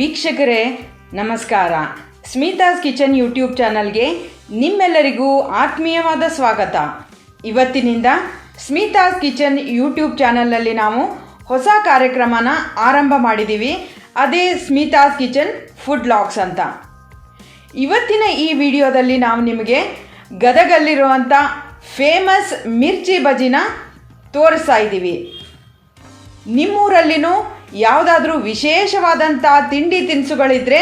ವೀಕ್ಷಕರೇ, ನಮಸ್ಕಾರ. Smitha's kitchen YouTube ಚಾನಲ್ಗೆ ನಿಮ್ಮೆಲ್ಲರಿಗೂ ಆತ್ಮೀಯವಾದ ಸ್ವಾಗತ. ಇವತ್ತಿನಿಂದ ಸ್ಮಿತಾಸ್ ಕಿಚನ್ ಯೂಟ್ಯೂಬ್ ಚಾನಲ್ನಲ್ಲಿ ನಾವು ಹೊಸ ಕಾರ್ಯಕ್ರಮನ ಆರಂಭ ಮಾಡಿದ್ದೀವಿ ಅದೇ ಸ್ಮಿತಾಸ್ ಕಿಚನ್ ಫುಡ್ ಲಾಗ್ಸ್ ಅಂತ. ಇವತ್ತಿನ ಈ ವಿಡಿಯೋದಲ್ಲಿ ನಾವು ನಿಮಗೆ ಗದಗಲ್ಲಿರುವಂಥ ಫೇಮಸ್ ಮಿರ್ಚಿ ಬಜಿನ ತೋರಿಸ್ತಾ ಇದ್ದೀವಿ. ನಿಮ್ಮೂರಲ್ಲಿನೂ ಯಾವುದಾದ್ರೂ ವಿಶೇಷವಾದಂಥ ತಿಂಡಿ ತಿನಿಸುಗಳಿದ್ರೆ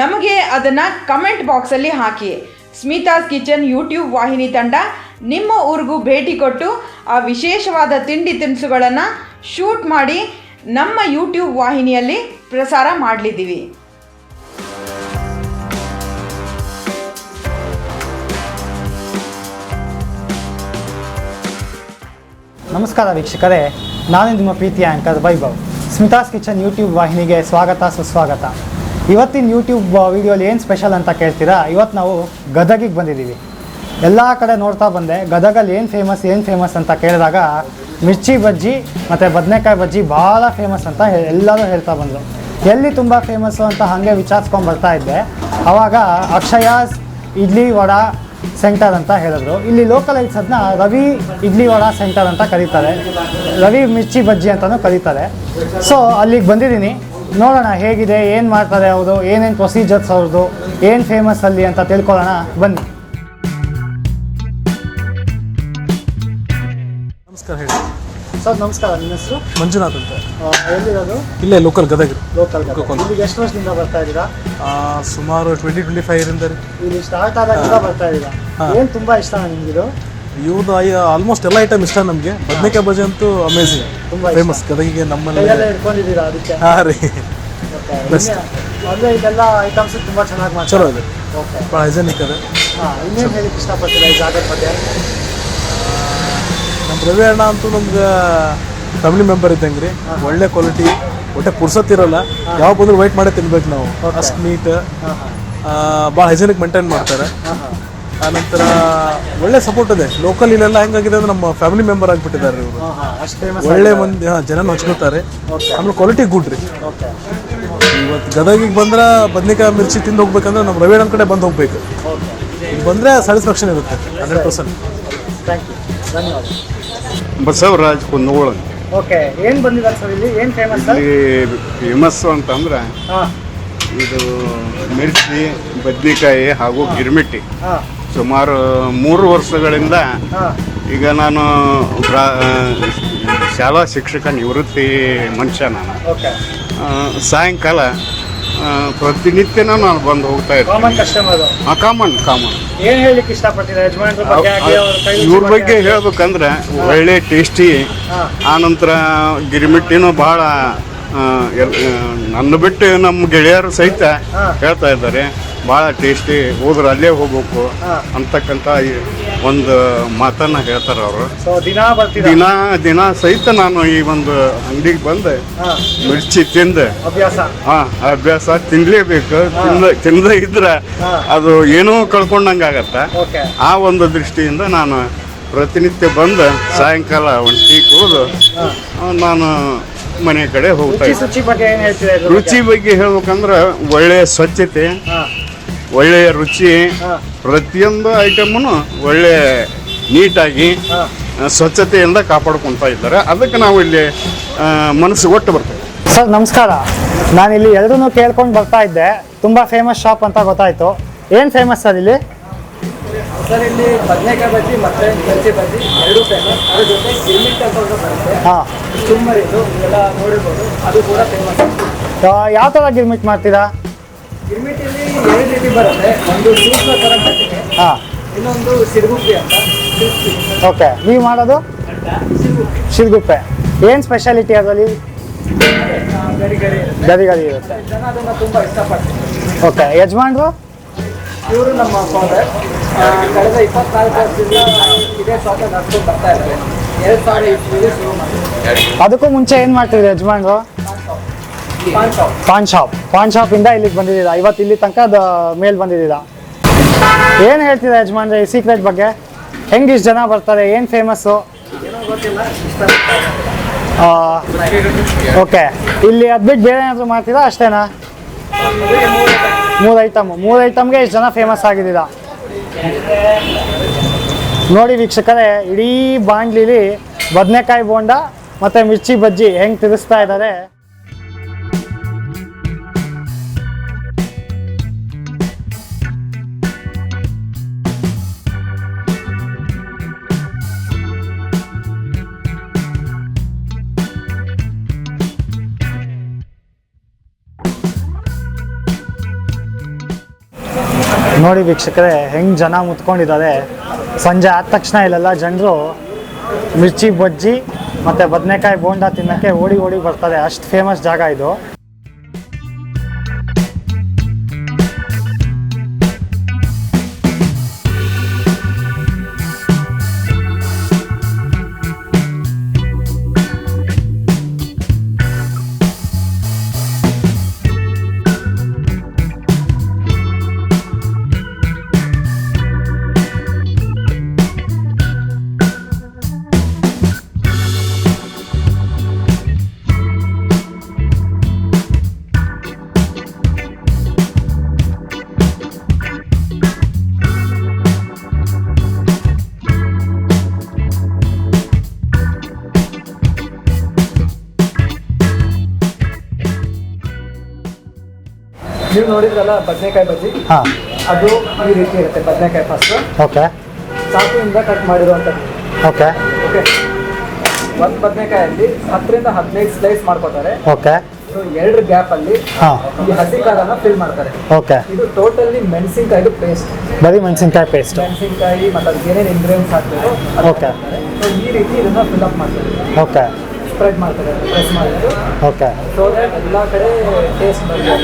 ನಮಗೆ ಅದನ್ನು ಕಮೆಂಟ್ ಬಾಕ್ಸಲ್ಲಿ ಹಾಕಿ. ಸ್ಮಿತಾಸ್ ಕಿಚನ್ ಯೂಟ್ಯೂಬ್ ವಾಹಿನಿ ತಂಡ ನಿಮ್ಮ ಊರಿಗೂ ಭೇಟಿ ಕೊಟ್ಟು ಆ ವಿಶೇಷವಾದ ತಿಂಡಿ ತಿನಿಸುಗಳನ್ನು ಶೂಟ್ ಮಾಡಿ ನಮ್ಮ ಯೂಟ್ಯೂಬ್ ವಾಹಿನಿಯಲ್ಲಿ ಪ್ರಸಾರ ಮಾಡಲಿದ್ದೀವಿ. ನಮಸ್ಕಾರ ವೀಕ್ಷಕರೇ ನಾನು ನಿಮ್ಮ ಪ್ರೀತಿಯ anchor Vaibhav. Smitha's kitchen YouTube ವಾಹಿನಿಗೆ ಸ್ವಾಗತ, ಸುಸ್ವಾಗತ. ಇವತ್ತಿನ ಯೂಟ್ಯೂಬ್ ವಿಡಿಯೋಲಿ ಏನು ಸ್ಪೆಷಲ್ ಅಂತ ಕೇಳ್ತೀರಾ? ಇವತ್ತು ನಾವು ಗದಗಿಗೆ ಬಂದಿದ್ದೀವಿ. ಎಲ್ಲ ಕಡೆ ನೋಡ್ತಾ ಬಂದೆ. ಗದಗಲ್ಲಿ ಏನು ಫೇಮಸ್ ಏನು ಫೇಮಸ್ ಅಂತ ಕೇಳಿದಾಗ ಮಿರ್ಚಿ ಬಜ್ಜಿ ಮತ್ತು ಬದನೆಕಾಯಿ ಬಜ್ಜಿ ಭಾಳ ಫೇಮಸ್ ಅಂತ ಎಲ್ಲರೂ ಹೇಳ್ತಾ ಬಂದರು. ಎಲ್ಲಿ ತುಂಬ ಫೇಮಸ್ಸು ಅಂತ ಹಾಗೆ ವಿಚಾರಿಸ್ಕೊಂಡು ಬರ್ತಾ ಇದ್ದೆ. ಆವಾಗ ಅಕ್ಷಯಾಸ್, ಇಡ್ಲಿ ವಡ ಸೆಂಟರ್ ಅಂತ ಹೇಳಿದ್ರು. ಇಲ್ಲಿ ಲೋಕಲ್ ಐಟ್ಸ್ ಅದನ್ನ ರವಿ ಇಡ್ಲಿ ವಡ ಸೆಂಟರ್ ಅಂತ ಕರೀತಾರೆ. ರವಿ ಮಿರ್ಚಿ ಬಜ್ಜಿ ಅಂತಲೂ ಕರೀತಾರೆ. ಸೊ ಅಲ್ಲಿಗೆ ಬಂದಿದ್ದೀನಿ. ನೋಡೋಣ ಹೇಗಿದೆ, ಏನು ಮಾಡ್ತಾರೆ ಅವರು, ಏನೇನು ಪ್ರೊಸೀಜರ್ಸ್ ಅವ್ರದ್ದು, ಏನು ಫೇಮಸ್ ಅಲ್ಲಿ ಅಂತ ತಿಳ್ಕೊಳ್ಳೋಣ. ಬನ್ನಿ. ಸರ್ ನಮಸ್ಕಾರ ನಿಮ್ಮ ಹೆಸರು? ಮಂಜುನಾಥ್ ಅಂತ. ಎಲ್ಲಿರೋದು? ಇಲ್ಲೇ ಲೋಕಲ್ ಗದಗ. ಲೋಕಲ್. ಇಲ್ಲಿಗೆ ಎಷ್ಟು ವರ್ಷದಿಂದ ಬರ್ತಾ ಇದ್ದೀರಾ? ಸುಮಾರು ಟ್ವೆಂಟಿ ಟ್ವೆಂಟಿ ಫೈವ್ ಇಂದ ರೀ. ಇಲ್ಲಿ ಸ್ಟಾರ್ಟ್ ಆದಾಗ ಬರ್ತಾ ಇದ್ದೀರಾ. ಏನು ತುಂಬ ಇಷ್ಟ ನಿಮಗಿದು? ಇವ್ರದ್ದು ಆಲ್ಮೋಸ್ಟ್ ಎಲ್ಲ ಐಟಮ್ ಇಷ್ಟ ನಮಗೆ. ಬದನೆಕಾಯಿ ಬಜೆ ಅಂತೂ ಅಮೇಝಿಂಗ್ ತುಂಬ ಫೇಮಸ್ ಗದಗಿಗೆ ನಮ್ಮಲ್ಲಿ. ಇಟ್ಕೊಂಡಿದ್ದೀರಾ ಅದಕ್ಕೆ? ಹಾಂ ರೀ. ಬೆಸ್ಟ್ ಅಂದರೆ ಇದೆಲ್ಲ ಐಟಮ್ಸ್ ತುಂಬ ಚೆನ್ನಾಗಿ ಮಾಡ್ತಾರೆ. ಚಲೋ ಇದೆ. ಓಕೆ. ಭಾಳ ಹೈಜೆನಿಕ್ ಅದೇ. ಹಾಂ ಇನ್ನೇನು ಹೇಳಿಕ್ಕೆ ಇಷ್ಟಪಡ್ತೀರಾ ಈ ಜಾಗದ ಬಗ್ಗೆ? ನಮ್ಮ ರವಿ ಅಣ್ಣ ಅಂತೂ ನಮ್ಗೆ ಫ್ಯಾಮಿಲಿ ಮೆಂಬರ್ ಇದ್ದಂಗೆ ರೀ ಒಳ್ಳೆ ಕ್ವಾಲಿಟಿ ಒಟ್ಟೆ ಪುರ್ಸತ್ತಿರಲ್ಲ. ಯಾವಾಗ ಯಾವ ಬಂದ್ರು ವೆಯ್ಟ್ ಮಾಡೇ ತಿನ್ಬೇಕು ನಾವು. ಅಷ್ಟು ನೀಟ್ ಭಾಳ ಹೈಜೆನಿಕ್ ಮೇಂಟೈನ್ ಮಾಡ್ತಾರೆ. ಆನಂತರ ಒಳ್ಳೆ ಸಪೋರ್ಟ್ ಇದೆ. ಲೋಕಲ್ ಇಲ್ಲೆಲ್ಲ ಹೆಂಗಾಗಿದೆ ಅಂದ್ರೆ ನಮ್ಮ ಫ್ಯಾಮಿಲಿ ಮೆಂಬರ್ ಆಗಿಬಿಟ್ಟಿದ್ದಾರೆ ಇವರು. ಒಳ್ಳೆ ಮಂದಿ ಹಾಂ ಜನ ಹಚ್ಕೋತಾರೆ. ಆಮೇಲೆ ಕ್ವಾಲಿಟಿ ಗುಡ್ ರೀ. ಇವತ್ತು ಗದಗಿಗೆ ಬಂದ್ರೆ ಬದ್ನಿಕಾಯಿ ಮಿರ್ಚಿ ತಿಂದು ಹೋಗ್ಬೇಕಂದ್ರೆ ನಮ್ಮ ರವಿಯಣ್ಣ ಕಡೆ ಬಂದು ಹೋಗ್ಬೇಕು. ಬಂದರೆ ಸ್ಯಾಟಿಸ್ಫ್ಯಾಕ್ಷನ್ ಇರುತ್ತೆ ಹಂಡ್ರೆಡ್ ಪರ್ಸೆಂಟ್ ಥ್ಯಾಂಕ್ ಯು ಧನ್ಯವಾದ ಬಸವರಾಜ್ ಕುಂದಗೋಳ ಓಕೆ ಏನು ಬಂದಿದ್ದಾರೆ ಸರ್ ಇಲ್ಲಿ? ಏನು ಫೇಮಸ್ ಸರ್? ಇಲ್ಲಿ ಫೇಮಸ್ ಅಂತಂದ್ರೆ ಹಾಂ. ಇದು ಮಿರ್ಚಿ ಬದ್ನಿಕಾಯಿ ಹಾಗೂ ಗಿರ್ಮಿಟ್ಟಿ ಹಾಂ. ಸುಮಾರು ಮೂರು ವರ್ಷಗಳಿಂದ ಹಾಂ. ಈಗ ನಾನು ಬ್ರಾ- ಶಾಲಾ ಶಿಕ್ಷಕ ನಿವೃತ್ತಿ ಮನುಷ್ಯ ನಾನು. ಓಕೆ. ಆ, ಸಾಯಂಕಾಲ ಆ, ಪ್ರತಿನಿತ್ಯನೂ ನಾನು ಬಂದು ಹೋಗ್ತಾ ಇರ್ತೀನಿ. ಕಾಮನ್ ಕಾಮನ್ ಕಾಮನ್ ಏನು ಹೇಳಲಿಕ್ಕೆ ಇಷ್ಟಪಡ್ತೀರಾ? ಯಜಮಾನ್ರ ಬಗ್ಗೆ ಹಾಗೆ ಅವ್ರ ಕೈ ರುಚಿ ಇವ್ರ ಬಗ್ಗೆ ಹೇಳ್ಬೇಕಂದ್ರೆ ಒಳ್ಳೆ ಟೇಸ್ಟಿ ಹಾಂ. ಆನಂತರ ಗಿರಿಮಿಟ್ಟಿನೂ ಬಹಳ ಆ, ಎಲ್- ಆ, ನನ್ನ ಬಿಟ್ಟು ನಮ್ಮ ಗೆಳೆಯರು ಸಹಿತ ಹಾ. ಹೇಳ್ತಾ ಇದ್ದಾರೆ. ಭಾಳ ಟೇಸ್ಟಿ ಹೋದ್ರೆ ಅಲ್ಲೇ ಹೋಗ್ಬೇಕು. ಅಂತಕ್ಕಂಥ ಒಂದು ಮಾತನ್ನ ಹೇಳ್ತಾರೆ ಅವರು. ದಿನಾ ದಿನ ದಿನ ಸಹಿತ ನಾನು ಈ ಒಂದು ಅಂಗಡಿಗೆ ಬಂದು. ಮಿರ್ಚಿ ತಿಂದು. ಅಭ್ಯಾಸ? ಹಾ ಅಭ್ಯಾಸ. ತಿನ್ಲೇಬೇಕು. ತಿಂದ ತಿಂದ ಇದ್ರೆ ಅದು ಏನೋ ಕಳ್ಕೊಂಡಂಗೆ ಆಗತ್ತ. ಓಕೆ. ಆ ಒಂದು ದೃಷ್ಟಿಯಿಂದ ನಾನು ಪ್ರತಿನಿತ್ಯ ಬಂದು. ಸಾಯಂಕಾಲ ಒಂದು ಟೀ ಕುಡಿದು ನಾನು ಮನೆ ಕಡೆ ಹೋಗ್ತಾ ರುಚಿ ಬಗ್ಗೆ ಹೇಳ್ಬೇಕಂದ್ರೆ ಒಳ್ಳೆಯ ಸ್ವಚ್ಛತೆ ಒಳ್ಳೆಯ ರುಚಿ ಪ್ರತಿಯೊಂದು ಐಟಮನ್ನು ಒಳ್ಳೆ ನೀಟಾಗಿ ಸ್ವಚ್ಛತೆಯಿಂದ ಕಾಪಾಡ್ಕೊತಾ ಇದ್ದಾರೆ. ಅದಕ್ಕೆ ನಾವು ಇಲ್ಲಿ ಮನಸ್ಸು ಒಟ್ಟು ಬರ್ತೇವೆ. ಸರ್ ನಮಸ್ಕಾರ. ನಾನು ಇಲ್ಲಿ ಎಲ್ಲರೂ ಕೇಳ್ಕೊಂಡು ಬರ್ತಾ ಇದ್ದೆ. ತುಂಬ ಫೇಮಸ್ ಶಾಪ್ ಅಂತ ಗೊತ್ತಾಯ್ತು. ಏನು ಫೇಮಸ್ ಸರ್ ಇಲ್ಲಿ? ಸರ್ ಇಲ್ಲಿ ಬದನೆಕಾಯಿ ಬಜ್ಜಿ ಮತ್ತೆ ಮಿರ್ಚಿ ಬಜ್ಜಿ ಎರಡೂ ಫೇಮಸ್ ಅದ್ರ ಜೊತೆ ಗಿರ್ಮಿಟ್ ಅಂತ ಒಂದು ಬರುತ್ತೆ. ಹಾಂ. ಚುಮ್ಮರಿದು ಎಲ್ಲ ನೋಡಿರ್ಬೋದು. ಅದು ಕೂಡ ಫೇಮಸ್ ಯಾವ ಥರ ಗಿರ್ಮಿಟ್ ಮಾಡ್ತೀರಾ? ಗಿರ್ಮಿಟ್ ರೀತಿ ಬರುತ್ತೆ. ಒಂದು ಸೂತ್ರ ಮಾಡ್ತೀನಿ ಹಾಂ. ಇನ್ನೊಂದು ಸಿರುಗುಪ್ಪಿ ಅಂತ ಓಕೆ. ನೀವು ಮಾಡೋದು? ಸಿರುಗುಪ್ಪಿ. ಏನು ಸ್ಪೆಷಾಲಿಟಿ ಅದರಲ್ಲಿ ಗದಿ ಗದಿ ಗರಿ ಇರುತ್ತೆ ಗರಿ ಗರಿ ಇರುತ್ತೆ. ಜನ ಅದನ್ನು ತುಂಬ ಇಷ್ಟಪಡ್ತಾರೆ ಓಕೆ. ಯಜಮಾನ್ರು? ಇವರು ನಮ್ಮ ಫಾದರ್ ಕಳೆದ ಇಪ್ಪತ್ನಾಲ್ಕು ವರ್ಷದಿಂದ ಇದೇ ಶಾಪ ನಡ್ಸ್ಕೊಂಡು ಬರ್ತಾ ಇದ್ದಾರೆ. ಎರಡು ಸಾವಿರ ಶುರು ಮಾಡಿದ್ರು ಅದಕ್ಕೂ ಮುಂಚೆ ಏನು ಮಾಡ್ತಿದ್ರು ಯಜಮಾನ್ರು? ಪಾನ್ ಶಾಪ್ ಪಾನ್ ಶಾಪ್ ಪಾನ್ ಶಾಪಿಂದ ಇಲ್ಲಿಗೆ ಬಂದಿದ್ದೀರಾ? ಇವತ್ತು ಇಲ್ಲಿ ತನಕ ಅದು ಮೇಲ್ ಬಂದಿದ್ದೀರಾ? ಏನು ಹೇಳ್ತೀರಾ ಯಜಮಾನ್ರೆ ಈ ಸೀಕ್ರೆಟ್ ಬಗ್ಗೆ? ಹೆಂಗೆ ಇಷ್ಟು ಜನ ಬರ್ತಾರೆ? ಏನು ಫೇಮಸ್ಸು ಓಕೆ ಇಲ್ಲಿ ಅದು ಬಿಟ್ಟು ಬೇರೆ ಏನಾದರೂ ಮಾಡ್ತೀರಾ? ಅಷ್ಟೇನಾ? ಅದಕ್ಕೆ ಮೂರು ಐಟಮ್ ಮೂರು ಐಟಮ್ ಮೂರು ಐಟಮ್ಗೆ ಇಷ್ಟು ಜನ ಫೇಮಸ್ ಆಗಿದ್ದೀರಾ? ನೋಡಿ ವೀಕ್ಷಕರೇ ಇಡೀ ಬಾಂಡ್ಲಿಲಿ ಬದನೆಕಾಯಿ ಬೋಂಡ ಮತ್ತು ಮಿರ್ಚಿ ಬಜ್ಜಿ ಹೆಂಗೆ ತಿರುಸ್ತಾ ಇದ್ದಾರೆ ನೋಡಿ ವೀಕ್ಷಕರೇ, ಹೆಂಗೆ ಜನ ಮುತ್ಕೊಂಡಿದ್ದಾರೆ. ಸಂಜೆ ಆದ ತಕ್ಷಣ ಇಲ್ಲೆಲ್ಲ ಜನರು ಮಿರ್ಚಿ ಬಜ್ಜಿ ಮತ್ತು ಬದನೆಕಾಯಿ ಬೋಂಡ ತಿನ್ನೋಕ್ಕೆ ಓಡಿ ಓಡಿ ಬರ್ತಾರೆ. ಅಷ್ಟು ಫೇಮಸ್ ಜಾಗ ಇದು. ನೀವು ನೋಡಿದ್ರಲ್ಲ ಬದನೆಕಾಯಿ ಬಜ್ಜಿ? ಹಾಂ. ಅದು ಈ ರೀತಿ ಇರುತ್ತೆ ಬದನೆಕಾಯಿ ಫಸ್ಟ್ ಓಕೆ. ಚಾಕುವಿಂದ ಕಟ್ ಮಾಡಿರುವಂಥದ್ದು. ಓಕೆ. ಓಕೆ. ಒಂದು ಬದನೆಕಾಯಲ್ಲಿ ಹತ್ತರಿಂದ ಹದಿನೈದು ಸ್ಲೈಸ್ ಮಾಡ್ಕೊತಾರೆ. ಓಕೆ. ಎರಡು ಗ್ಯಾಪ್ ಅಲ್ಲಿ ಹಾಂ. ಈ ಹಸಿ ಖಾರನ ಫಿಲ್ ಮಾಡ್ತಾರೆ. ಓಕೆ. ಇದು ಟೋಟಲಿ ಮೆಣಸಿನಕಾಯಿದು ಪೇಸ್ಟ್ ಬರೀ ಮೆಣಸಿನ್ಕಾಯಿ ಪೇಸ್ಟ್ ಮೆಣಸಿನ್ಕಾಯಿ ಮತ್ತು ಅದಕ್ಕೆ ಏನೇನು ಇಂಗ್ರೀಡಿಯೆಂಟ್ಸ್ ಹಾಕ್ಬೇಕು ಓಕೆ. ಸೊ ಈ ರೀತಿ ಇದನ್ನ ಫಿಲ್ ಅಪ್ ಮಾಡ್ತಾರೆ. ಓಕೆ. ಸ್ಪ್ರೆಡ್ ಮಾಡ್ತಾರೆ ಪ್ರೆಸ್ ಮಾಡಿದ್ದು ಓಕೆ. ಸೊ ದಟ್ ಎಲ್ಲ ಕಡೆ ಟೇಸ್ಟ್ ಬರಲಿ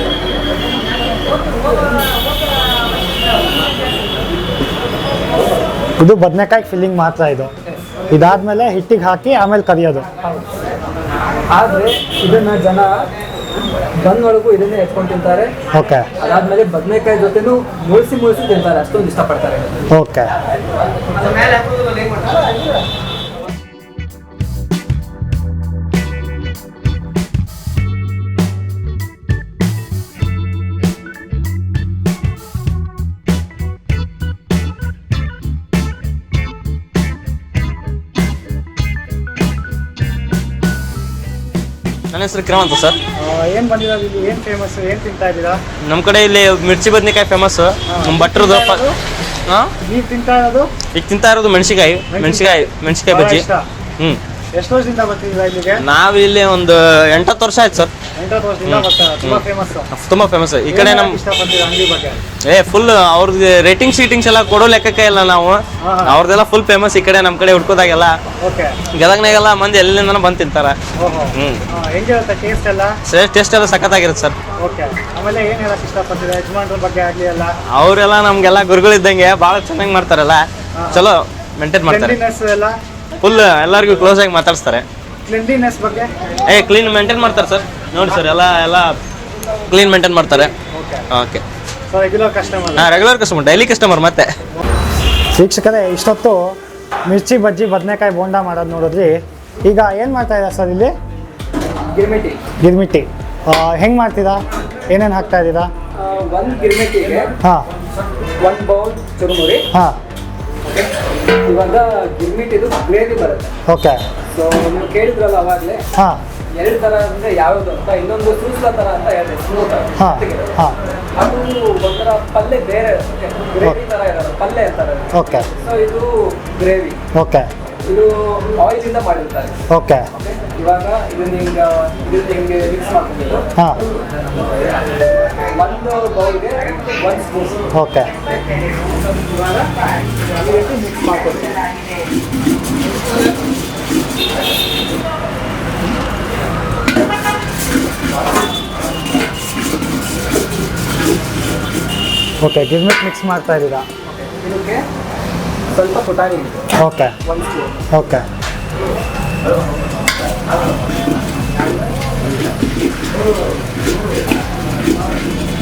ಇದು ಬದನೆಕಾಯಿ ಫಿಲ್ಲಿಂಗ್ ಮಾತ್ರ ಇದು. ಇದಾದ್ಮೇಲೆ ಹಿಟ್ಟಿಗೆ ಹಾಕಿ ಆಮೇಲೆ ಕರಿಯೋದು. ಆದರೆ ಇದನ್ನ ಜನ ಬನ್ ಒಳಗೂ ಇದನ್ನೇ ಎತ್ಕೊಂಡು ತಿಂತಾರೆ. ಓಕೆ. ಅದಾದ್ಮೇಲೆ ಬದನೆಕಾಯಿ ಜೊತೆನೂ ಮುಳ್ಸಿ ಮುಳ್ಸಿ ತಿಂತಾರೆ. ಅಷ್ಟೊಂದು ಇಷ್ಟಪಡ್ತಾರೆ. ಓಕೆ. ನನ್ನ ಹೆಸರು ಕಿರಣ್ ಅಂತ ಸರ್. ಏನು ಬಂದಿರೋದು ಇಲ್ಲಿ? ಏನು ಫೇಮಸ್ ಏನು ತಿಂತಾ ಇದ್ದೀರಾ? ನಮ್ಮ ಕಡೆ ಇಲ್ಲಿ ಮಿರ್ಚಿ ಬದನೆಕಾಯಿ ಫೇಮಸ್ ಪ ಹಾಂ? ನೀವು ತಿಂತಾ ಇರೋದು? ಈಗ ತಿಂತಾ ಇರೋದು ಮೆಣಸಿಕಾಯಿ ಮೆಣಸಿಕಾಯಿ ಮೆಣಸಿಕಾಯಿ ಬಜ್ಜಿ. ಹ್ಮ್. ಹ್ಞೂ ಎಷ್ಟು ವರ್ಷದಿಂದ ಬರ್ತಿದ್ದೀರಾ ಇಲ್ಲಿಗೆ? ನಾವು ಇಲ್ಲಿ ಒಂದು ಎಂಟತ್ತು ವರ್ಷ ಆಯ್ತು ಸರ್. ಎಂಟತ್ತು ವರ್ಷದಿಂದ ಬರ್ತಾ ತುಂಬಾ ಫೇಮಸ್ ತುಂಬ ಫೇಮಸ್ ಈ ಕಡೆ ನಮ್ ಇಷ್ಟಪಡ್ತೀರಾ ಅಂಗಡಿ ಬಗ್ಗೆ? ಏ ಫುಲ್ ಅವ್ರದ್ದು ರೇಟಿಂಗ್ ಶೀಟಿಂಗ್ಸ್ ಎಲ್ಲ ಕೊಡೋ ಲೆಕ್ಕಕ್ಕೆ ಇಲ್ಲ ನಾವು. ಅವ್ರದೆಲ್ಲ ಅವ್ರದ್ದೆಲ್ಲ ಫುಲ್ ಫೇಮಸ್ ಈ ಕಡೆ ನಮ್ಮ ಕಡೆ ಹುಡ್ಕೋದಾಗೆಲ್ಲ. ಓಕೆ. ಗದಗ್ನಾಗೆಲ್ಲ ಮಂದಿ ಎಲ್ಲಿಂದನೂ ಬಂದು ತಿಂತಾರೆ. ಓಹೋ. ಹೆಂಗಿರುತ್ತೆ ಟೇಸ್ಟ್ ಎಲ್ಲ? ಟೇಸ್ಟ್ ಎಲ್ಲ ಸಖತ್ತಾಗಿರುತ್ತೆ ಸರ್. ಓಕೆ. ಆಮೇಲೆ ಏನು ಹೇಳಕ್ ಇಷ್ಟಪಡ್ತೀರಾ? ಯಜಮಾನ್ರ ಬಗ್ಗೆ ಆಗಲಿ ಎಲ್ಲ? ಅವರೆಲ್ಲ ನಮಗೆಲ್ಲ ಗುರುಗಳಿದ್ದಂಗೆ ಭಾಳ ಚೆನ್ನಾಗಿ ಮಾಡ್ತಾರಲ್ಲ. ಚಲೋ ಮೇಂಟೈನ್ ಮಾಡ್ತಾರೆ. ಎಲ್ಲ? ಫುಲ್ ಎಲ್ಲರಿಗೂ ಕ್ಲೋಸ್ ಆಗಿ ಮಾತಾಡ್ಸ್ತಾರೆ. ಬಗ್ಗೆ? ಏ ಕ್ಲೀನ್ ಮೇಂಟೈನ್ ಮಾಡ್ತಾರೆ ಸರ್. ನೋಡಿ ಸರ್ ಎಲ್ಲ ಎಲ್ಲ ಕ್ಲೀನ್ ಮೇಂಟೈನ್ ಮಾಡ್ತಾರೆ. ಓಕೆ. ಸೊ ರೆಗ್ಯುಲರ್ ಕಸ್ಟಮರ್ ಹಾಂ ರೆಗ್ಯುಲರ್ ಕಸ್ಟಮರ್ ಡೈಲಿ ಕಸ್ಟಮರ್ ಮತ್ತೆ. ವೀಕ್ಷಕರೇ ಇಷ್ಟೊತ್ತು ಮಿರ್ಚಿ ಬಜ್ಜಿ ಬದನೆಕಾಯಿ ಬೋಂಡ ಮಾಡೋದು ನೋಡಿದ್ರಿ ಈಗ ಏನು ಮಾಡ್ತಾ ಇದ್ದಾರೆ ಸರ್ ಇಲ್ಲಿ? ಗಿರ್ಮಿಟಿ. ಗಿರ್ಮಿಟ್ಟಿ ಹೆಂಗೆ ಮಾಡ್ತೀರಾ? ಏನೇನು ಹಾಕ್ತಾ ಇದ್ದೀರಾ? ಒಂದು ಹಾಂ. ಒಂದು ಬೌಲ್ ಚುರುಮುರಿ. ಹಾಂ. ಓಕೆ. ಇವಾಗ ಗ್ರೇವಿ ಬರುತ್ತೆ. ಓಕೆ. ಸೊ ನೀವು ಕೇಳಿದ್ರಲ್ಲ ಅವಾಗಲೇ. ಹಾಂ. ಎರಡು ಥರ ಅಂದರೆ ಯಾವುದು ಅಂತ ಇನ್ನೊಂದು ಸೂಸ್ಲ ತರ ಅಂತ ಹೇಳಿದೆ ಸ್ಮೂತ್ ಹಾಂ ಹಾಂ. ಅದು ಒಂಥರ ಪಲ್ಯ ಬೇರೆ ಗ್ರೇವಿ ತರ ಇರೋದು ಪಲ್ಯ ಅಂತಾರೆ ಓಕೆ. ಸೊ ಇದು ಗ್ರೇವಿ. ಓಕೆ. ಇದು ಆಯಿಲ್ ಇಂದ ಮಾಡಿರ್ತಾರೆ. ಓಕೆ. ಇವಾಗ ಇದನ್ನ ಹಿಂಗೆ ಇದು ಹಿಂಗೆ ಮಿಕ್ಸ್ ಮಾಡ್ಕೊಂಡಿದ್ದು ಹಾಂ. ಒಂದು ಬೌಲ್ಗೆ ಒಂದು ಸ್ಪೂನ್. ಓಕೆ. ಇವಾಗ ಮಿಕ್ಸ್ ಮಾಡ್ಕೊಳ್ತೀವಿ ಓಕೆ ಗಿರ್ಮಿಟ್ ಮಿಕ್ಸ್ ಮಾಡ್ತಾ ಇದ್ದೀರಾ ಇದಕ್ಕೆ ಸ್ವಲ್ಪ ಪುಟಾಣಿ ಓಕೆ ಓಕೆ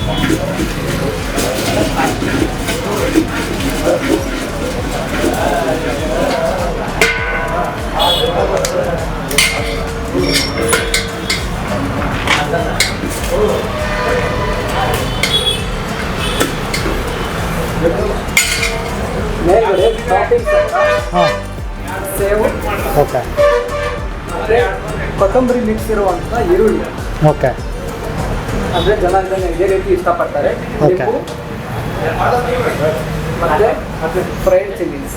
Thank you. ಮತ್ತೆ ಕೊತ್ತಂಬರಿ ಮಿಕ್ಸ್ ಇರುವಂಥ ಈರುಳ್ಳಿ. ಓಕೆ ಅಂದ್ರೆ ಜನ ಇದನ್ನ ಇದೇ ರೀತಿ ಇಷ್ಟಪಡ್ತಾರೆ. ಓಕೆ ಮತ್ತೆ ಫ್ರೈಡ್ ಚಿಲ್ಲೀಸ್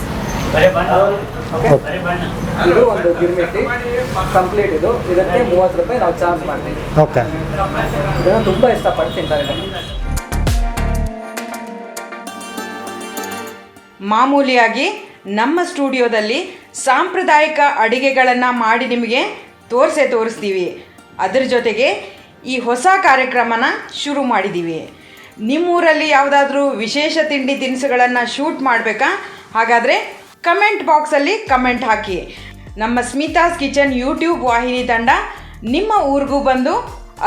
ಓಕೆ ಇದು ಒಂದು ಗಿರ್ಮಿಟ್ಟಿ ಕಂಪ್ಲೀಟ್ ಇದು. ಇದಕ್ಕೆ ಮೂವತ್ತು ರೂಪಾಯಿ ನಾವು ಚಾರ್ಜ್ ಮಾಡ್ತೀವಿ. ಓಕೆ ಇದನ್ನು ತುಂಬ ಇಷ್ಟಪಟ್ಟು ತಿಂತಾರೆ. ಮಾಮೂಲಿಯಾಗಿ ನಮ್ಮ ಸ್ಟುಡಿಯೋದಲ್ಲಿ ಸಾಂಪ್ರದಾಯಿಕ ಅಡಿಗೆಗಳನ್ನು ಮಾಡಿ ನಿಮಗೆ ತೋರಿಸೇ ತೋರಿಸ್ತೀವಿ. ಅದರ ಜೊತೆಗೆ ಈ ಹೊಸ ಕಾರ್ಯಕ್ರಮನ ಶುರು ಮಾಡಿದ್ದೀವಿ ನಿಮ್ಮೂರಲ್ಲಿ ಯಾವುದಾದ್ರೂ ವಿಶೇಷ ತಿಂಡಿ ತಿನಿಸುಗಳನ್ನು ಶೂಟ್ ಮಾಡಬೇಕಾ? ಹಾಗಾದರೆ ಕಮೆಂಟ್ ಬಾಕ್ಸಲ್ಲಿ ಕಮೆಂಟ್ ಹಾಕಿ. ನಮ್ಮ ಸ್ಮಿತಾಸ್ ಕಿಚನ್ ಯೂಟ್ಯೂಬ್ ವಾಹಿನಿ ತಂಡ ನಿಮ್ಮ ಊರಿಗೂ ಬಂದು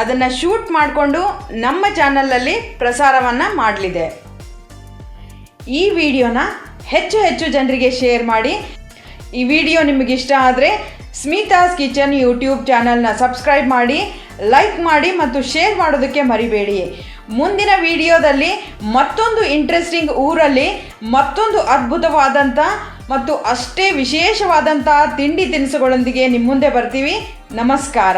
ಅದನ್ನು ಶೂಟ್ ಮಾಡಿಕೊಂಡು ನಮ್ಮ ಚಾನಲಲ್ಲಿ ಪ್ರಸಾರವನ್ನು ಮಾಡಲಿದೆ. ಈ ವಿಡಿಯೋನ ಹೆಚ್ಚು ಹೆಚ್ಚು ಜನರಿಗೆ ಶೇರ್ ಮಾಡಿ ಈ ವಿಡಿಯೋ ನಿಮಗೆ ಇಷ್ಟ ಆದರೆ ಸ್ಮಿತಾಸ್ ಕಿಚನ್ ಯೂಟ್ಯೂಬ್ ಚಾನಲ್ನ ಸಬ್ಸ್ಕ್ರೈಬ್ ಮಾಡಿ, ಲೈಕ್ ಮಾಡಿ ಮತ್ತು ಶೇರ್ ಮಾಡೋದಕ್ಕೆ ಮರಿಬೇಡಿ. ಮುಂದಿನ ವಿಡಿಯೋದಲ್ಲಿ ಮತ್ತೊಂದು ಇಂಟ್ರೆಸ್ಟಿಂಗ್ ಊರಲ್ಲಿ ಮತ್ತೊಂದು ಅದ್ಭುತವಾದಂಥ ಮತ್ತು ಅಷ್ಟೇ ವಿಶೇಷವಾದಂಥ ತಿಂಡಿ ತಿನಿಸುಗಳೊಂದಿಗೆ ನಿಮ್ಮ ಮುಂದೆ ಬರ್ತೀವಿ. ನಮಸ್ಕಾರ.